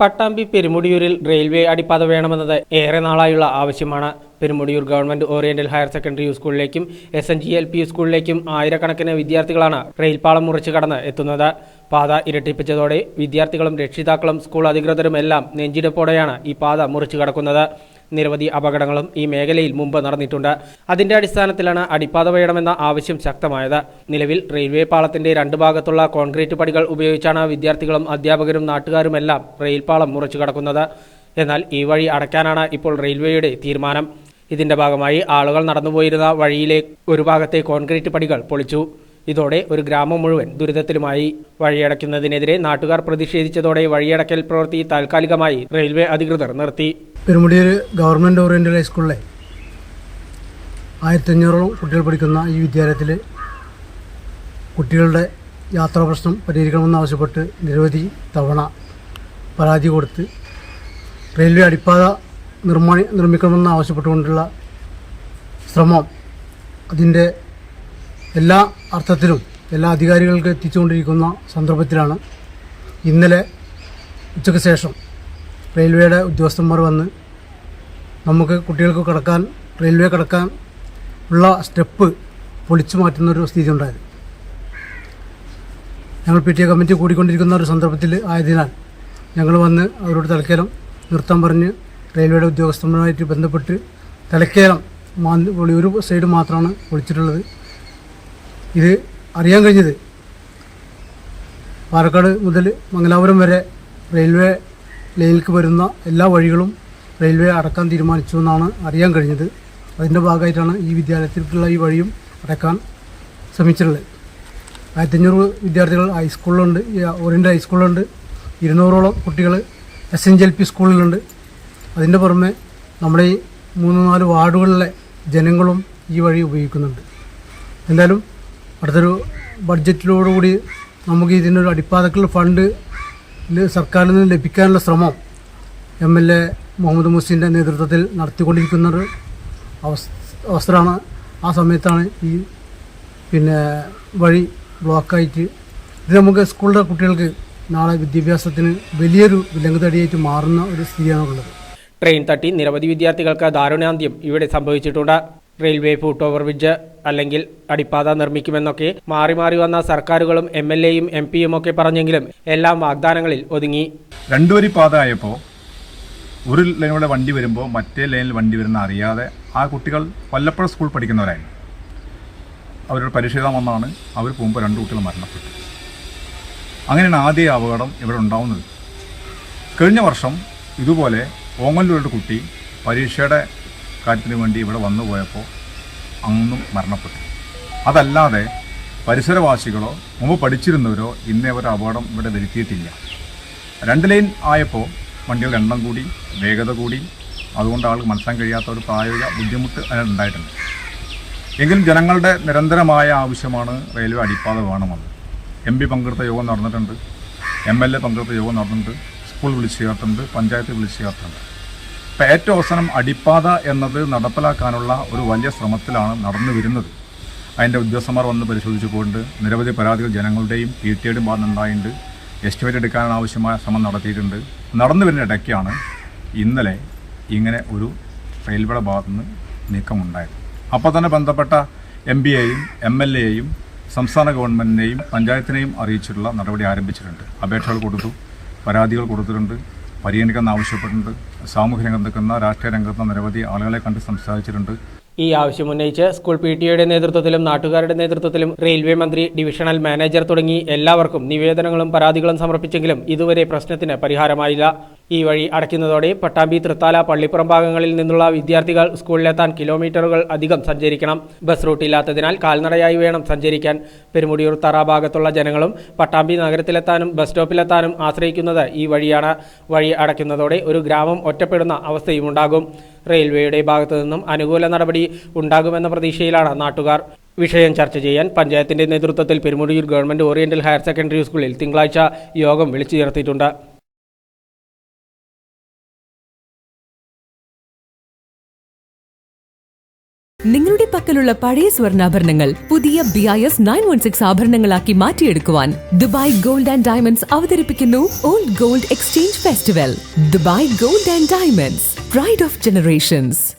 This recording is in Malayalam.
പട്ടാമ്പി പെരുമുടിയൂരിൽ റെയിൽവേ അടിപ്പാത വേണമെന്നത് ഏറെ നാളായുള്ള ആവശ്യമാണ്. Perumudiyoor government oriental higher secondary സ്കൂളിലേക്കും S N G L P സ്കൂളിലേക്കും ആയിരക്കണക്കിന് വിദ്യാർത്ഥികളാണ് റെയിൽപാളം മുറിച്ച് കടന്ന് എത്തുന്നത്. പാത ഇരട്ടിപ്പിച്ചതോടെ വിദ്യാർത്ഥികളും രക്ഷിതാക്കളും സ്കൂൾ അധികൃതരും എല്ലാം നെഞ്ചിടപ്പോടെയാണ് ഈ പാത മുറിച്ചു കടക്കുന്നത്. നിരവധി അപകടങ്ങളും ഈ മേഖലയിൽ മുമ്പ് നടന്നിട്ടുണ്ട്. അതിന്റെ അടിസ്ഥാനത്തിലാണ് അടിപ്പാത വേണമെന്ന ആവശ്യം ശക്തമായത്. നിലവിൽ റെയിൽവേ പാളത്തിന്റെ രണ്ട് ഭാഗത്തുള്ള കോൺക്രീറ്റ് പടികൾ ഉപയോഗിച്ചാണ് വിദ്യാർത്ഥികളും അധ്യാപകരും നാട്ടുകാരുമെല്ലാം റെയിൽപാളം മുറിച്ചു കടക്കുന്നത്. എന്നാൽ ഈ വഴി അടയ്ക്കാനാണ് ഇപ്പോൾ റെയിൽവേയുടെ തീരുമാനം. ഇതിന്റെ ഭാഗമായി ആളുകൾ നടന്നുപോയിരുന്ന വഴിയിലെ ഒരു ഭാഗത്തെ കോൺക്രീറ്റ് പടികൾ പൊളിച്ചു. ഇതോടെ ഒരു ഗ്രാമം മുഴുവൻ ദുരിതത്തിലുമായി വഴിയടയ്ക്കുന്നതിനെതിരെ നാട്ടുകാർ പ്രതിഷേധിച്ചതോടെ വഴിയടക്കൽ പ്രവൃത്തി താൽക്കാലികമായി റെയിൽവേ അധികൃതർ നിർത്തി. പെരുമുടിയൂർ ഗവൺമെന്റ് ഓറിയന്റൽ ഹൈസ്കൂളിലെ ആയിരത്തഞ്ഞൂറോളം കുട്ടികൾ പഠിക്കുന്ന ഈ വിദ്യാലയത്തിൽ കുട്ടികളുടെ യാത്രാ പ്രശ്നം പരിഹരിക്കണമെന്നാവശ്യപ്പെട്ട് നിരവധി തവണ പരാതി കൊടുത്ത് റെയിൽവേ അടിപ്പാത നിർമ്മാണി നിർമ്മിക്കണമെന്ന് ആവശ്യപ്പെട്ടുകൊണ്ടുള്ള ശ്രമം അതിന്റെ എല്ലാ അർത്ഥത്തിലും എല്ലാ അധികാരികൾക്ക് എത്തിച്ചുകൊണ്ടിരിക്കുന്ന സന്ദർഭത്തിലാണ് ഇന്നലെ ഉച്ചയ്ക്ക് ശേഷം റെയിൽവേയുടെ ഉദ്യോഗസ്ഥന്മാർ വന്ന് നമുക്ക് കുട്ടികൾക്ക് കടക്കാൻ റെയിൽവേ കടക്കാൻ ഉള്ള സ്റ്റെപ്പ് പൊളിച്ചു മാറ്റുന്ന ഒരു സ്ഥിതി ഉണ്ടായത്. ഞങ്ങൾ പി ടി എ കമ്മിറ്റി കൂടിക്കൊണ്ടിരിക്കുന്ന ഒരു സന്ദർഭത്തിൽ ആയതിനാൽ ഞങ്ങൾ വന്ന് അവരോട് തലക്കേലം നിർത്താൻ പറഞ്ഞ് റെയിൽവേയുടെ ഉദ്യോഗസ്ഥന്മാരുമായിട്ട് ബന്ധപ്പെട്ട് തലക്കേലം മാന്തി ഒരു സൈഡ് മാത്രമാണ് പൊളിച്ചിട്ടുള്ളത്. ഇത് അറിയാൻ കഴിഞ്ഞത്. പാലക്കാട് മുതൽ മംഗലാപുരം വരെ റെയിൽവേ ലൈനിലേക്ക് വരുന്ന എല്ലാ വഴികളും റെയിൽവേ അടക്കാൻ തീരുമാനിച്ചു എന്നാണ് അറിയാൻ കഴിഞ്ഞത്. അതിന്റെ ഭാഗമായിട്ടാണ് ഈ വിദ്യാലയത്തിലേക്കുള്ള ഈ വഴിയും അടക്കാൻ ശ്രമിച്ചിട്ടുള്ളത്. ആയിരത്തഞ്ഞൂറ് വിദ്യാർത്ഥികൾ ഹൈസ്കൂളിലുണ്ട് ഓറിയന്റ് ഹൈസ്കൂളിലുണ്ട് ഇരുന്നൂറോളം കുട്ടികൾ S N G L P സ്കൂളിലുണ്ട്. അതിന്റെ പുറമെ നമ്മുടെ ഈ മൂന്ന് നാല് വാർഡുകളിലെ ജനങ്ങളും ഈ വഴി ഉപയോഗിക്കുന്നുണ്ട്. എന്തായാലും അടുത്തൊരു ബഡ്ജറ്റിലോടുകൂടി നമുക്ക് ഇതിനൊരു അടിപ്പാതക്കുള്ള ഫണ്ട് സർക്കാരിൽ നിന്ന് ലഭിക്കാനുള്ള ശ്രമം എം എൽ എ മുഹമ്മദ് മുസീന്റെ നേതൃത്വത്തിൽ നടത്തിക്കൊണ്ടിരിക്കുന്ന ഒരു അവസ് അവസരമാണ്. ആ സമയത്താണ് ഈ പിന്നെ വഴി ബ്ലോക്കായിട്ട് ഇത് നമുക്ക് സ്കൂളിലെ കുട്ടികൾക്ക് നാളെ വിദ്യാഭ്യാസത്തിന് വലിയൊരു വിലങ്ങുതടിയായിട്ട് മാറുന്ന ഒരു സ്ഥിതിയാണുള്ളത്. ട്രെയിൻ തട്ടി നിരവധി വിദ്യാർത്ഥികൾക്ക് ദാരുണാന്ത്യം ഇവിടെ സംഭവിച്ചിട്ടുണ്ട്. റെയിൽവേ ഫുട് ഓവർ ബ്രിഡ്ജ് അല്ലെങ്കിൽ അടിപ്പാത നിർമ്മിക്കുമെന്നൊക്കെ മാറി മാറി വന്ന സർക്കാരുകളും എം എൽ എയും എം പിയും ഒക്കെ പറഞ്ഞെങ്കിലും എല്ലാം വാഗ്ദാനങ്ങളിൽ ഒതുങ്ങി. രണ്ടുവരി പാത ആയപ്പോൾ ഒരു ലൈനിലൂടെ വണ്ടി വരുമ്പോൾ മറ്റേ ലൈനിൽ വണ്ടി വരുന്ന അറിയാതെ ആ കുട്ടികൾ വല്ലപ്പുഴ സ്കൂൾ പഠിക്കുന്നവരായിരുന്നു. അവരുടെ പരിശീലനം വന്നാണ് അവർ പോകുമ്പോൾ രണ്ട് കുട്ടികൾ മരണപ്പെട്ടു. അങ്ങനെയാണ് ആദ്യ അപകടം ഇവിടെ ഉണ്ടാവുന്നത്. കഴിഞ്ഞ വർഷം ഇതുപോലെ ഓങ്ങല്ലൂരുടെ കുട്ടി പരീക്ഷയുടെ കാര്യത്തിന് വേണ്ടി ഇവിടെ വന്നു പോയപ്പോൾ അന്നും മരണപ്പെട്ടു. അതല്ലാതെ പരിസരവാസികളോ മുമ്പ് പഠിച്ചിരുന്നവരോ ഇന്നേ ഒരു അപകടം ഇവിടെ വരുത്തിയിട്ടില്ല. രണ്ട് ലൈൻ ആയപ്പോൾ വണ്ടികളുടെ എണ്ണം കൂടി വേഗത കൂടി. അതുകൊണ്ട് ആൾക്ക് മനസ്സിലാൻ കഴിയാത്ത ഒരു പ്രായോഗിക ബുദ്ധിമുട്ട് അതിനുണ്ടായിട്ടുണ്ട് എങ്കിലും ജനങ്ങളുടെ നിരന്തരമായ ആവശ്യമാണ് റെയിൽവേ അടിപ്പാത വേണമെന്ന്. എം പി പങ്കെടുത്ത യോഗം നടന്നിട്ടുണ്ട്. എം എൽ എ പങ്കെടുത്ത യോഗം നടന്നിട്ടുണ്ട്. സ്കൂൾ വിളിച്ചു ചേർത്തിട്ടുണ്ട്. പഞ്ചായത്ത് വിളിച്ചു ചേർത്തിട്ടുണ്ട്. അവസാനം അടിപ്പാത എന്നത് നടപ്പിലാക്കാനുള്ള ഒരു വലിയ ശ്രമത്തിലാണ് നടന്നു വരുന്നത്. അതിന്റെ ഉദ്യോഗസ്ഥന്മാർ വന്ന് പരിശോധിച്ചു പോയിട്ടുണ്ട്. നിരവധി പരാതികൾ ജനങ്ങളുടെയും പി ടി ഐയുടെയും ഭാഗത്ത് ഉണ്ടായിട്ടുണ്ട് എസ്റ്റിമേറ്റ് എടുക്കാൻ ആവശ്യമായ ശ്രമം നടത്തിയിട്ടുണ്ട്. നടന്നു വരുന്ന ഇടയ്ക്കാണ് ഇന്നലെ ഇങ്ങനെ ഒരു റെയിൽവേയുടെ ഭാഗത്തുനിന്ന് നീക്കമുണ്ടായത്. അപ്പോൾ തന്നെ ബന്ധപ്പെട്ട എം പി എയും എം എൽ എയും സംസ്ഥാന ഗവൺമെന്റിനെയും പഞ്ചായത്തിനെയും അറിയിച്ചിട്ടുള്ള നടപടി ആരംഭിച്ചിട്ടുണ്ട്. അപേക്ഷകൾ കൊടുത്തു പരാതികൾ കൊടുത്തിട്ടുണ്ട്. പരിഗണിക്കാൻ ആവശ്യപ്പെട്ടിട്ടുണ്ട്. സാമൂഹ്യ രംഗത്ത് രാഷ്ട്രീയ രംഗത്ത് നിരവധി ആളുകളെ കണ്ട് സംസാരിച്ചിട്ടുണ്ട്. ഈ ആവശ്യം ഉന്നയിച്ച് സ്കൂൾ പി ടി നേതൃത്വത്തിലും നാട്ടുകാരുടെ നേതൃത്വത്തിലും റെയിൽവേ മന്ത്രി ഡിവിഷണൽ മാനേജർ തുടങ്ങി എല്ലാവർക്കും നിവേദനങ്ങളും പരാതികളും സമർപ്പിച്ചെങ്കിലും ഇതുവരെ പ്രശ്നത്തിന് പരിഹാരമായില്ല. ഈ വഴി അടയ്ക്കുന്നതോടെ പട്ടാമ്പി തൃത്താല പള്ളിപ്പുറം ഭാഗങ്ങളിൽ നിന്നുള്ള വിദ്യാർത്ഥികൾ സ്കൂളിലെത്താൻ കിലോമീറ്ററുകൾ അധികം സഞ്ചരിക്കണം. ബസ് റൂട്ട് ഇല്ലാത്തതിനാൽ കാൽനടയായി വേണം സഞ്ചരിക്കാൻ. പെരുമുടിയൂർ തറ ഭാഗത്തുള്ള ജനങ്ങളും പട്ടാമ്പി നഗരത്തിലെത്താനും ബസ് സ്റ്റോപ്പിലെത്താനും ആശ്രയിക്കുന്നത് ഈ വഴിയാണ്. വഴി അടയ്ക്കുന്നതോടെ ഒരു ഗ്രാമം ഒറ്റപ്പെടുന്ന അവസ്ഥയും ഉണ്ടാകും. റെയിൽവേയുടെ ഭാഗത്തു നിന്നും അനുകൂല നടപടി ഉണ്ടാകുമെന്ന പ്രതീക്ഷയിലാണ് നാട്ടുകാർ. വിഷയം ചർച്ച ചെയ്യാൻ പഞ്ചായത്തിന്റെ നേതൃത്വത്തിൽ Perumudiyoor government oriental higher secondary സ്കൂളിൽ തിങ്കളാഴ്ച യോഗം വിളിച്ചു ചേർത്തിട്ടുണ്ട് നിങ്ങളുടെ പക്കലുള്ള പഴയ സ്വർണാഭരണങ്ങൾ പുതിയ B I S nine one six ആഭരണങ്ങളാക്കി മാറ്റിയെടുക്കുവാൻ ദുബായ് ഗോൾഡ് ആൻഡ് ഡയമണ്ട്സ് അവതരിപ്പിക്കുന്നു old gold exchange festival. Dubai gold and diamonds. Pride of generations